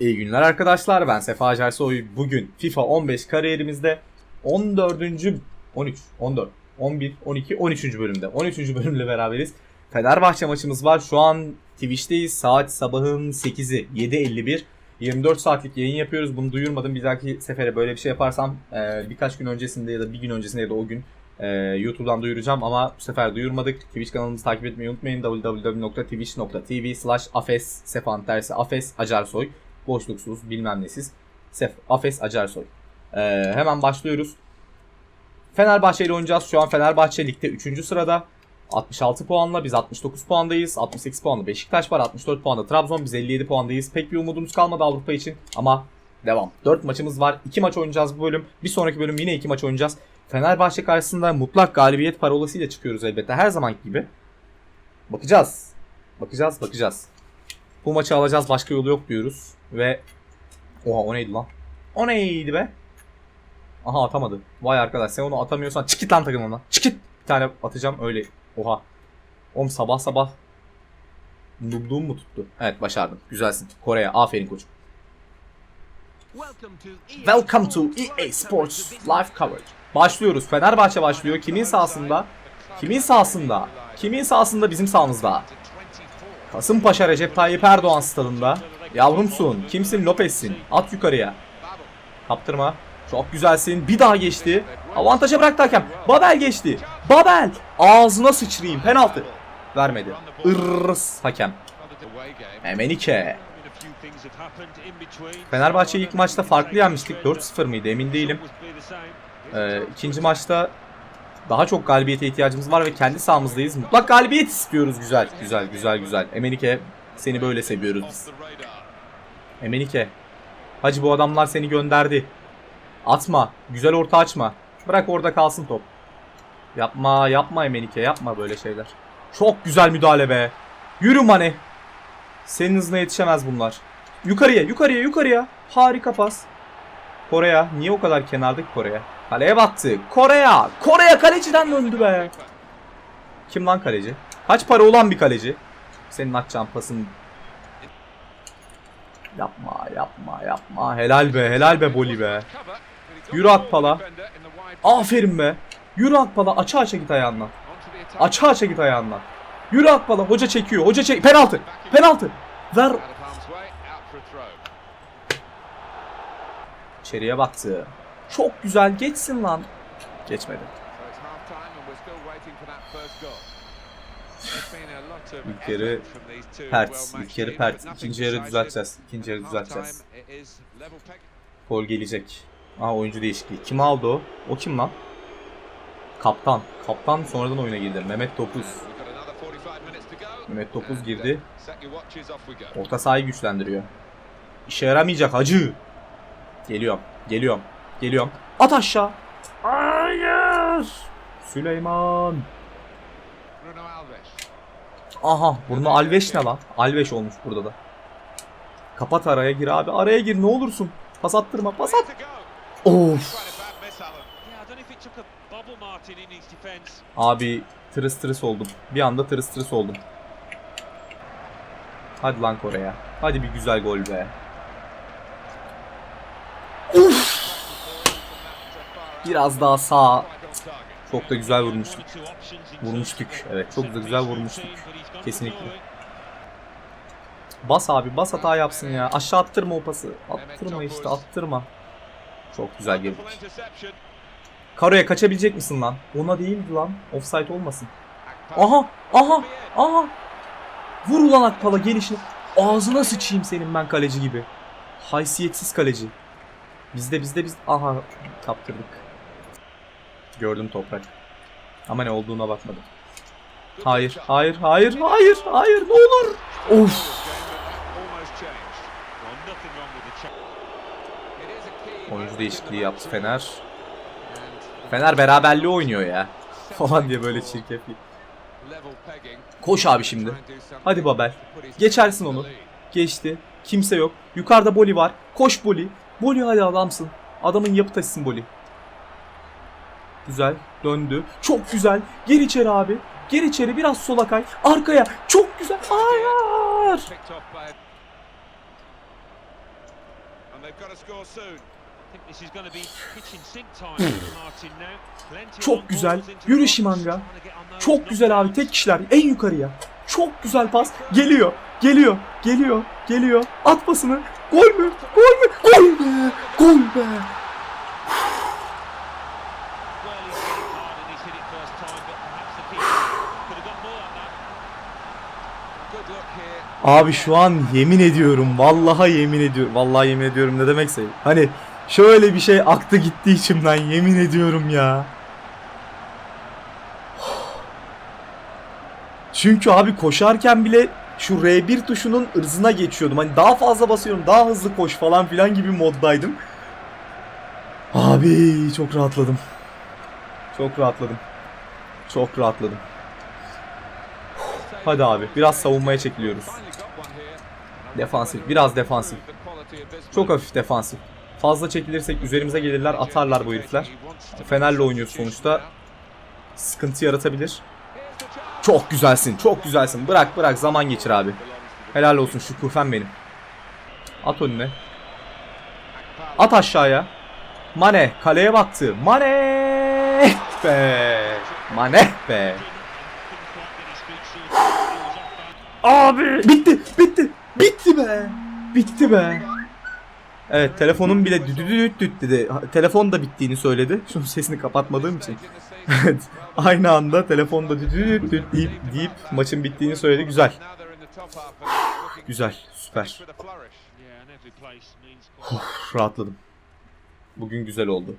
İyi günler arkadaşlar. Ben Sefa Cersoy. Bugün FIFA 15 kariyerimizde 14. 13, 14, 11, 12, 13. bölümde. 13. bölümle beraberiz. Fenerbahçe maçımız var. Şu an Twitch'teyiz. Saat sabahın 8'i 7.51. 24 saatlik yayın yapıyoruz. Bunu duyurmadım. Bir dahaki sefere böyle bir şey yaparsam e, birkaç gün öncesinde ya da bir gün öncesinde ya da o gün e, YouTube'dan duyuracağım ama bu sefer duyurmadık. Twitch kanalımızı takip etmeyi unutmayın. www.twitch.tv slash afes sefan tersi afes acarsoy boşluksuz bilmem nesiz sef afes acarsoy. E, hemen başlıyoruz. Fenerbahçe ile oynayacağız. Şu an Fenerbahçe ligde 3. sırada. 66 puanla biz 69 puandayız. 68 puanla Beşiktaş var. 64 puanda Trabzon. Biz 57 puandayız. Pek bir umudumuz kalmadı Avrupa için ama devam. 4 maçımız var. 2 maç oynayacağız bu bölüm. Bir sonraki bölüm yine 2 maç oynayacağız. Fenerbahçe karşısında mutlak galibiyet parolasıyla çıkıyoruz elbette her zamanki gibi. Bakacağız. Bakacağız, bakacağız. Bu maçı alacağız başka yolu yok diyoruz. Ve Oha o neydi lan? O neydi be? Aha atamadı. Vay arkadaş sen onu atamıyorsan çık git lan takımına. Çık git. Bir tane atacağım öyle. Oha. Oğlum sabah sabah Nubluğum mu tuttu? Evet başardım. Güzelsin. Kore'ye aferin koçum. Welcome to EA Sports Live Coverage. Başlıyoruz. Fenerbahçe başlıyor. Kimin sahasında? Kimin sahasında? Kimin sahasında? Bizim sahamızda. Kasımpaşa Recep Tayyip Erdoğan stadında. Yavrumsun. Kimsin? Lopez'sin. At yukarıya. Kaptırma. Çok güzelsin. Bir daha geçti. Avantaja bıraktı hakem. Babel geçti. Babel. Ağzına sıçrayım. Penaltı. Vermedi. Irrıs hakem. Emenike. Fenerbahçe'yi ilk maçta farklı yenmiştik. 4-0 mıydı emin değilim. Ee, ikinci maçta daha çok galibiyete ihtiyacımız var ve kendi sahamızdayız. Mutlak galibiyet istiyoruz. Güzel, güzel, güzel, güzel. Emenike seni böyle seviyoruz. Emenike. Hacı bu adamlar seni gönderdi. Atma. Güzel orta açma. Bırak orada kalsın top. Yapma, yapma Emenike. Yapma böyle şeyler. Çok güzel müdahale be. Yürü Mane. Senin hızına yetişemez bunlar. Yukarıya, yukarıya, yukarıya. Harika pas. Kore'ye. Niye o kadar kenardık Kore'ye? Kaleye battı. Kore'ye. Kore'ye kaleciden döndü be. Kim lan kaleci? Kaç para olan bir kaleci? Senin atacağın pasın. Yapma, yapma, yapma. Helal be, helal be Boli be. Yürü Akpala. Aferin be. Yürü Akpala. Aça aça git ayağınla. Aça aça git ayağınla. Yürü Akpala. Hoca çekiyor. Hoca çek. Penaltı. Penaltı. Ver. İçeriye baktı. Çok güzel. Geçsin lan. Geçmedi. İlk yarı pert. İlk yarı pert. İkinci yarı düzelteceğiz. İkinci yarı düzelteceğiz. Gol gelecek. Aa oyuncu değişikliği. Kim aldı o? O kim lan? Kaptan. Kaptan sonradan oyuna girdi. Mehmet Topuz. Mehmet Topuz girdi. Orta sahayı güçlendiriyor. İşe yaramayacak hacı. Geliyorum. Geliyorum. Geliyorum. At aşağı. Hayır. Süleyman. Aha. Bruno Alves ne lan? Alves olmuş burada da. Kapat araya gir abi. Araya gir ne olursun. Pas attırma. Pas at. Of. Abi tırıs tırıs oldum. Bir anda tırıs tırıs oldum. Hadi lan Kore'ye. Hadi bir güzel gol be. Uf. Biraz daha sağ. Çok da güzel vurmuştuk. Vurmuştuk. Evet çok da güzel vurmuştuk. Kesinlikle. Bas abi bas hata yapsın ya. Aşağı attırma o pası. Attırma işte attırma. Çok güzel girdik. Karo'ya kaçabilecek misin lan? Ona değildi lan. Offside olmasın. Aha! Aha! Aha! Vur ulan Akpala gelişini. Ağzına sıçayım senin ben kaleci gibi. Haysiyetsiz kaleci. Bizde bizde biz... Aha kaptırdık. Gördüm toprak. Ama ne olduğuna bakmadım. Hayır, hayır, hayır, hayır, hayır, ne olur. Of. Oyuncu değişikliği yaptı Fener. Fener beraberliği oynuyor ya. Falan diye böyle çirkefli. Koş abi şimdi. Hadi Babel. Geçersin onu. Geçti. Kimse yok. Yukarıda Boli var. Koş Boli. Boli hadi adamsın. Adamın yapı taşısın Boli. Güzel. Döndü. Çok güzel. Gir içeri abi. Gir içeri biraz sola kay. Arkaya. Çok güzel. Hayır. Çok güzel. Yürü Şimanga. Çok güzel abi tek kişiler en yukarıya. Çok güzel pas. Geliyor. Geliyor. Geliyor. Geliyor. At pasını. Gol mü? Gol mü? Gol be. Gol be. Abi şu an yemin ediyorum. Vallahi yemin ediyorum. Vallahi yemin ediyorum ne demekse. Hani şöyle bir şey aktı gitti içimden yemin ediyorum ya. Çünkü abi koşarken bile şu R1 tuşunun ırzına geçiyordum. Hani daha fazla basıyorum, daha hızlı koş falan filan gibi moddaydım. Abi çok rahatladım. Çok rahatladım. Çok rahatladım. Hadi abi biraz savunmaya çekiliyoruz. Defansif, biraz defansif. Çok hafif defansif. Fazla çekilirsek üzerimize gelirler, atarlar bu herifler. Fener'le oynuyoruz sonuçta. Sıkıntı yaratabilir. Çok güzelsin, çok güzelsin. Bırak bırak zaman geçir abi. Helal olsun şu kufen benim. At önüne. At aşağıya. Mane kaleye baktı. Mane be. Mane be. Abi bitti bitti bitti be. Bitti be. Evet telefonum bile düdüdüdüt düt dedi. Ha, Telefon da bittiğini söyledi. Şunun sesini kapatmadığım için. Evet. Aynı anda telefonda düdüdüt düt deyip, deyip maçın bittiğini söyledi. Güzel. Güzel. Süper. Of, rahatladım. Bugün güzel oldu.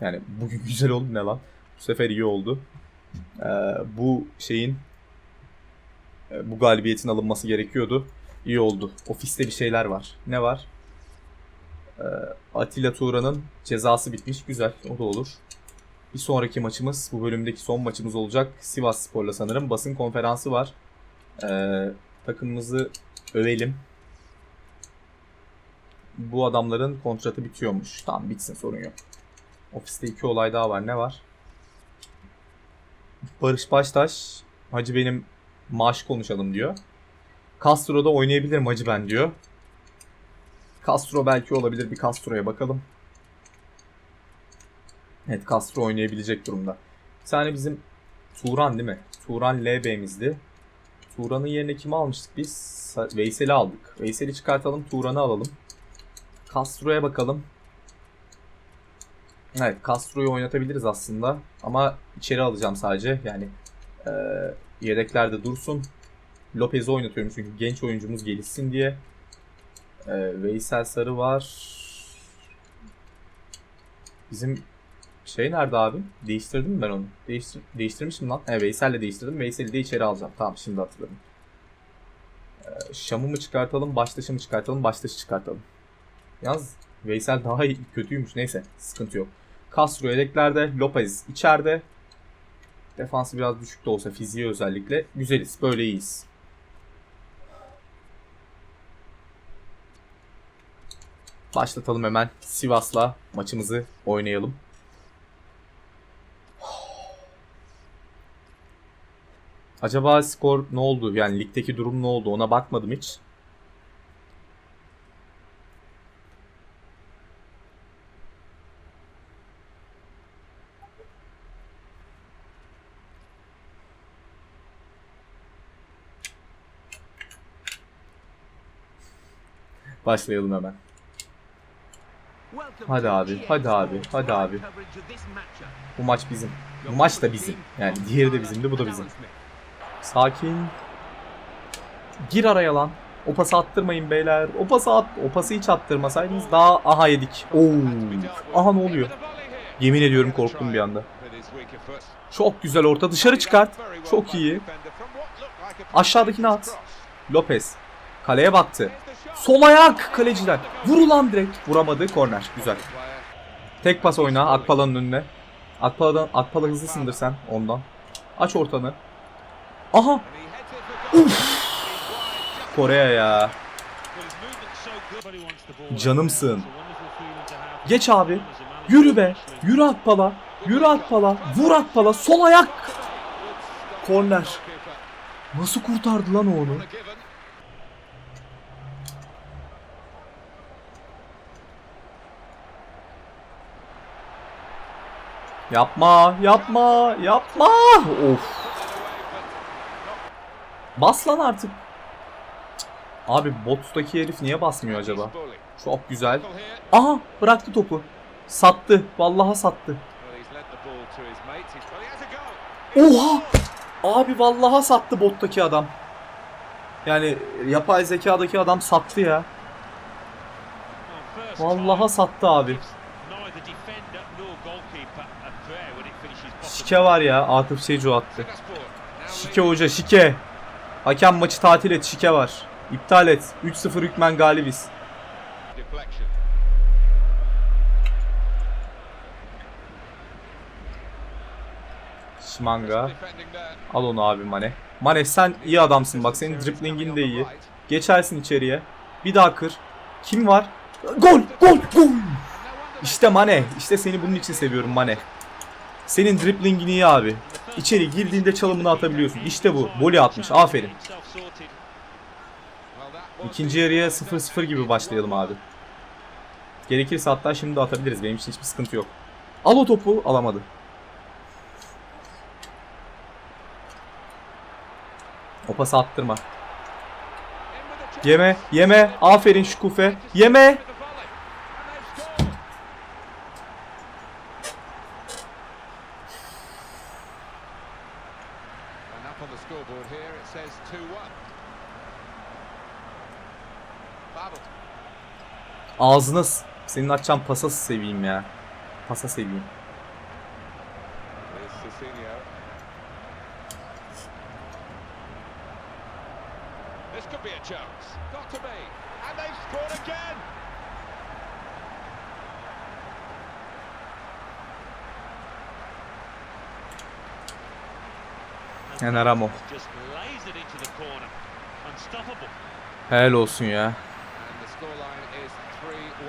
Yani bugün güzel oldu ne lan? Bu sefer iyi oldu. Ee, bu şeyin e, bu galibiyetin alınması gerekiyordu. İyi oldu. Ofiste bir şeyler var. Ne var? Ee, Atilla Turan'ın cezası bitmiş. Güzel. O da olur. Bir sonraki maçımız bu bölümdeki son maçımız olacak. Sivas Spor'la sanırım. Basın konferansı var. Ee, takımımızı övelim. Bu adamların kontratı bitiyormuş. Tamam bitsin sorun yok. Ofiste iki olay daha var. Ne var? Barış Baştaş Hacı benim maaş konuşalım diyor. Castro'da oynayabilirim Hacı ben diyor. Castro belki olabilir. Bir Castro'ya bakalım. Evet Castro oynayabilecek durumda. Bir tane bizim Turan değil mi? Turan LB'mizdi. Turan'ın yerine kimi almıştık biz? Veysel'i aldık. Veysel'i çıkartalım. Turan'ı alalım. Castro'ya bakalım. Evet Castro'yu oynatabiliriz aslında. Ama içeri alacağım sadece. Yani e, yedeklerde dursun. Lopez'i oynatıyorum çünkü genç oyuncumuz gelişsin diye. E, Veysel Sarı var. Bizim şey nerede abi? Değiştirdim mi ben onu? Değiştir değiştirmişim lan. Evet Veysel'le değiştirdim. Veysel'i de içeri alacağım. Tamam şimdi hatırladım. E, Şam'ı mı çıkartalım? Baştaş'ı mı çıkartalım? Baştaş'ı çıkartalım. Yalnız Veysel daha kötüymüş. Neyse sıkıntı yok. Castro yedeklerde. Lopez içeride. Defansı biraz düşük de olsa fiziği özellikle. Güzeliz. Böyle iyiyiz. Başlatalım hemen. Sivas'la maçımızı oynayalım. Acaba skor ne oldu? Yani ligdeki durum ne oldu? Ona bakmadım hiç. Başlayalım hemen. Hadi abi, hadi abi, hadi abi. Bu maç bizim. Bu maç da bizim. Yani diğeri de bizimdi, bu da bizim. Sakin. Gir araya lan. O pası attırmayın beyler. O pası at, o pası hiç attırmasaydınız daha aha yedik. Oo. Aha ne oluyor? Yemin ediyorum korktum bir anda. Çok güzel orta dışarı çıkart. Çok iyi. Aşağıdakini at. Lopez. Kaleye baktı. Sol ayak kaleciler. Vur ulan direkt. Vuramadı. Korner. Güzel. Tek pas oyna Akpala'nın önüne. Akpala'dan Akpala hızlısındır sen ondan. Aç ortanı. Aha. Kore'ye ya. Canımsın. Geç abi. Yürü be. Yürü Akpala. Yürü Akpala. Vur Akpala. Sol ayak. Korner. Nasıl kurtardı lan o onu? Yapma, yapma, yapma. Of. Bas lan artık. Abi bottaki herif niye basmıyor acaba? Çok güzel. Aha bıraktı topu. Sattı. Vallahi sattı. Oha! Abi vallahi sattı bottaki adam. Yani yapay zekadaki adam sattı ya. Vallahi sattı abi. Şike var ya Atıf Seco attı. Şike hoca şike. Hakem maçı tatil et şike var. İptal et. 3-0 hükmen galibiz. Şimanga. Al onu abi Mane. Mane sen iyi adamsın bak senin driplingin de iyi. Geçersin içeriye. Bir daha kır. Kim var? Gol! Gol! Gol! İşte Mane. İşte seni bunun için seviyorum Mane. Senin driplingin iyi abi. İçeri girdiğinde çalımını atabiliyorsun. İşte bu. Voley atmış. Aferin. İkinci yarıya 0-0 gibi başlayalım abi. Gerekirse hatta şimdi de atabiliriz. Benim için hiçbir sıkıntı yok. Al o topu. Alamadı. O pası attırma. Yeme, yeme. Aferin Şkufe. Yeme. Ağzına senin açacağın pasa seveyim ya. Pasa seveyim. Corner. Unstoppable. Helal olsun ya. And the scoreline is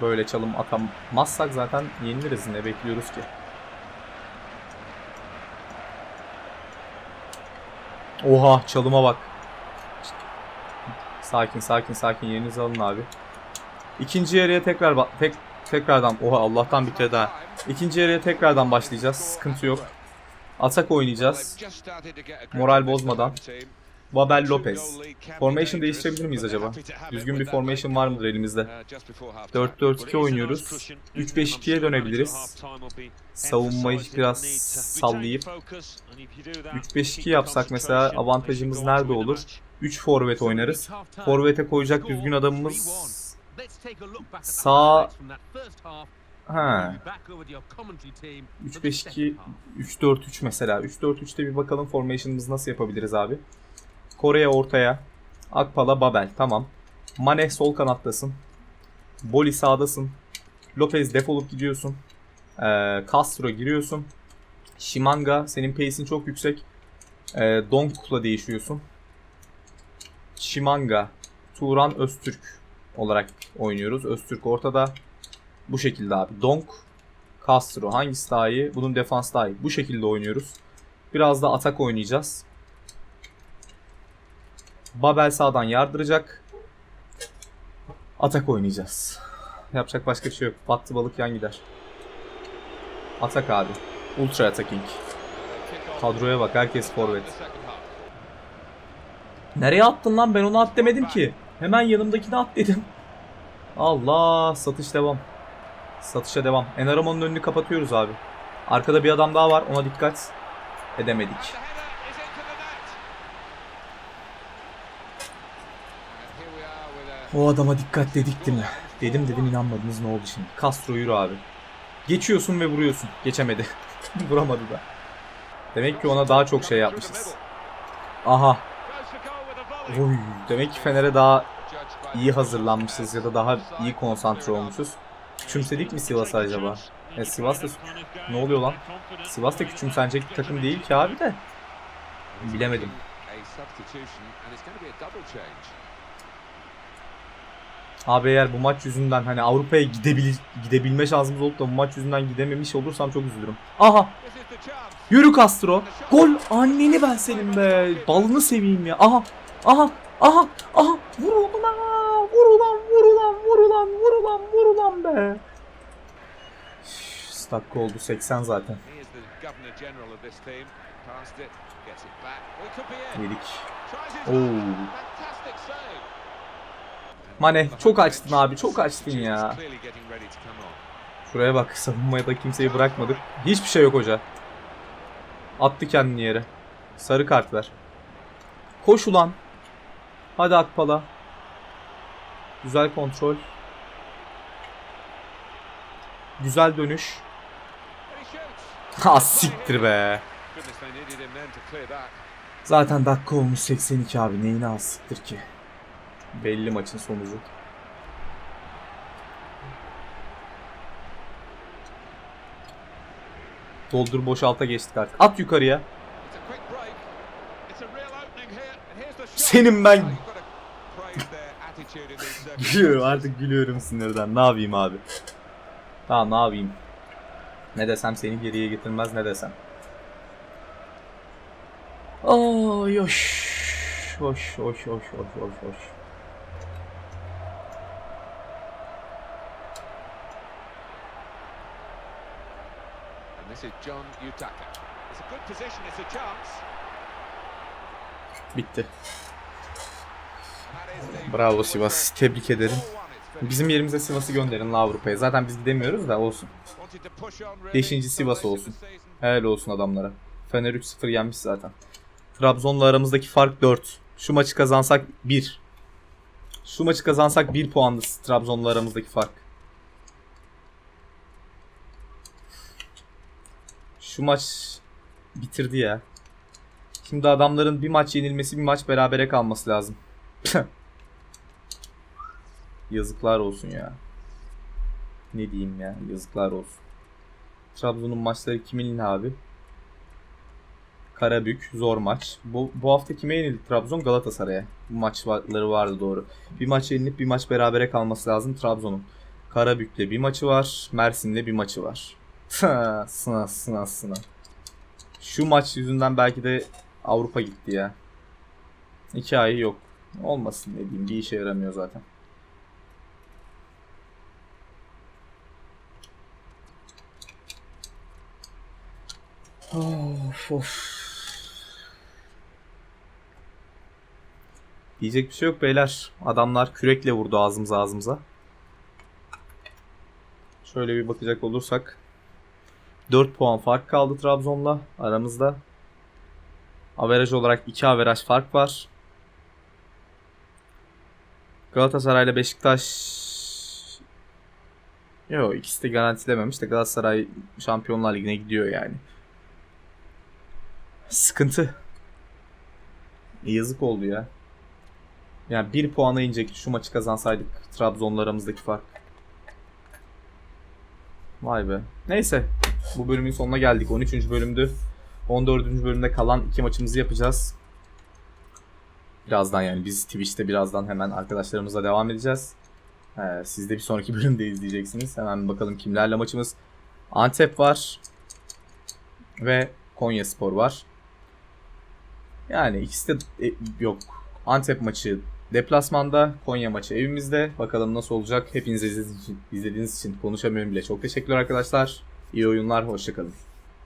3-1. Böyle çalım atamazsak zaten yeniliriz. Ne bekliyoruz ki? Oha çalıma bak. Sakin sakin sakin yerinizi alın abi. İkinci yarıya tekrar tek tekrardan oha Allah'tan bitirdi ha. İkinci yarıya tekrardan başlayacağız. Sıkıntı yok. Atak oynayacağız. Moral bozmadan. Babel Lopez. Formation değiştirebilir miyiz acaba? Düzgün bir formation var mıdır elimizde? Uh, time. 4-4-2 oynuyoruz. 3-5-2'ye dönebiliriz. Savunmayı biraz sallayıp 3-5-2 yapsak mesela avantajımız nerede olur? 3 forvet oynarız. Forvete koyacak düzgün adamımız Sağ- Ha. 3-5-2 3-4-3 mesela. 3-4-3'te bir bakalım formation'ımızı nasıl yapabiliriz abi. Kore'ye ortaya. Akpala Babel. Tamam. Mane sol kanattasın. Boli sağdasın. Lopez defolup gidiyorsun. Ee, Castro giriyorsun. Shimanga senin pace'in çok yüksek. Ee, Donk'la değişiyorsun. Shimanga, Turan Öztürk olarak oynuyoruz. Öztürk ortada. Bu şekilde abi. Donk, Castro hangisi daha iyi? Bunun defans daha iyi. Bu şekilde oynuyoruz. Biraz da atak oynayacağız. Babel sağdan yardıracak. Atak oynayacağız. Yapacak başka bir şey yok. Battı balık yan gider. Atak abi. Ultra attacking. Kadroya bak herkes forvet. Nereye attın lan? Ben onu at demedim ki. Hemen yanımdakini at dedim. Allah satış devam. Satışa devam. Enaramon'un önünü kapatıyoruz abi. Arkada bir adam daha var. Ona dikkat edemedik. O adama dikkat dedik değil mi? Dedim dedim inanmadınız ne oldu şimdi? Castro yürü abi. Geçiyorsun ve vuruyorsun. Geçemedi. Vuramadı da. Demek ki ona daha çok şey yapmışız. Aha. Oy. Demek ki Fener'e daha iyi hazırlanmışız ya da daha iyi konsantre olmuşuz. Küçümsedik mi Sivas'ı acaba? E Sivas da ne oluyor lan? Sivas da küçümsenecek bir takım değil ki abi de. Bilemedim. a substitution and it's going to be a double change. Abi eğer bu maç yüzünden hani Avrupa'ya gidebil gidebilme şansımız olup da bu maç yüzünden gidememiş olursam çok üzülürüm. Aha yürü Castro. Gol anneni ben senin be. Balını seveyim ya. Aha aha aha aha vur ulan vur ulan vur ulan vur ulan vur ulan vur ulan be. dakika oldu 80 zaten. Yedik. Oo. Mane çok açtın abi çok açtın ya. Şuraya bak savunmaya da kimseyi bırakmadık. Hiçbir şey yok hoca. Attı kendini yere. Sarı kart ver. Koş ulan. Hadi Akpala. Güzel kontrol. Güzel dönüş. Ha siktir be. Zaten dakika olmuş 82 abi. Neyini az siktir ki. Belli maçın sonucu. Doldur boşalta geçtik artık. At yukarıya. Senin ben-. Gülüyorum artık gülüyorum sinirden. Ne yapayım abi? Tamam ne yapayım? Ne desem seni geriye getirmez ne desem. Ay hoş. Hoş hoş hoş hoş hoş hoş. This is John Utaka. It's a good position. It's a chance. Bitti. Bravo Sivas. Tebrik ederim. 4-1. It's very- Bizim yerimize Sivas'ı gönderin la Avrupa'ya. Zaten biz gidemiyoruz da olsun. Wanted to push on really Beşinci so Sivas late in olsun. Helal olsun adamlara. Fener 3-0 yenmiş zaten. Trabzon'la aramızdaki fark 4. Şu maçı kazansak 1. Şu maçı kazansak 1 puanlı Trabzon'la aramızdaki fark. Şu maç bitirdi ya. Şimdi adamların bir maç yenilmesi bir maç berabere kalması lazım. Yazıklar olsun ya. Ne diyeyim ya yazıklar olsun. Trabzon'un maçları kimin abi? Karabük zor maç. Bu, bu hafta kime yenildi Trabzon? Galatasaray'a. Bu maçları vardı doğru. Bir maç yenilip bir maç berabere kalması lazım Trabzon'un. Karabük'le bir maçı var. Mersin'le bir maçı var. sına sına sına. Şu maç yüzünden belki de Avrupa gitti ya. İki ay yok. Olmasın ne diyeyim. Bir işe yaramıyor zaten. Of of. Diyecek bir şey yok beyler. Adamlar kürekle vurdu ağzımıza ağzımıza. Şöyle bir bakacak olursak. 4 puan fark kaldı Trabzon'la aramızda. Averaj olarak 2 averaj fark var. Galatasaray ile Beşiktaş Yok ikisi de garantilememiş de Galatasaray Şampiyonlar Ligi'ne gidiyor yani. Sıkıntı. Yazık oldu ya. Yani bir puana inecekti şu maçı kazansaydık Trabzon'la aramızdaki fark. Vay be. Neyse. Bu bölümün sonuna geldik. 13. bölümdü. 14. bölümde kalan iki maçımızı yapacağız. Birazdan yani biz Twitch'te birazdan hemen arkadaşlarımızla devam edeceğiz. Ee, siz de bir sonraki bölümde izleyeceksiniz. Hemen bakalım kimlerle maçımız. Antep var. Ve Konya Spor var. Yani ikisi de e, yok. Antep maçı deplasmanda, Konya maçı evimizde. Bakalım nasıl olacak. Hepinize izlediğiniz için, izlediğiniz için konuşamıyorum bile. Çok teşekkürler arkadaşlar. İyi oyunlar, hoşçakalın.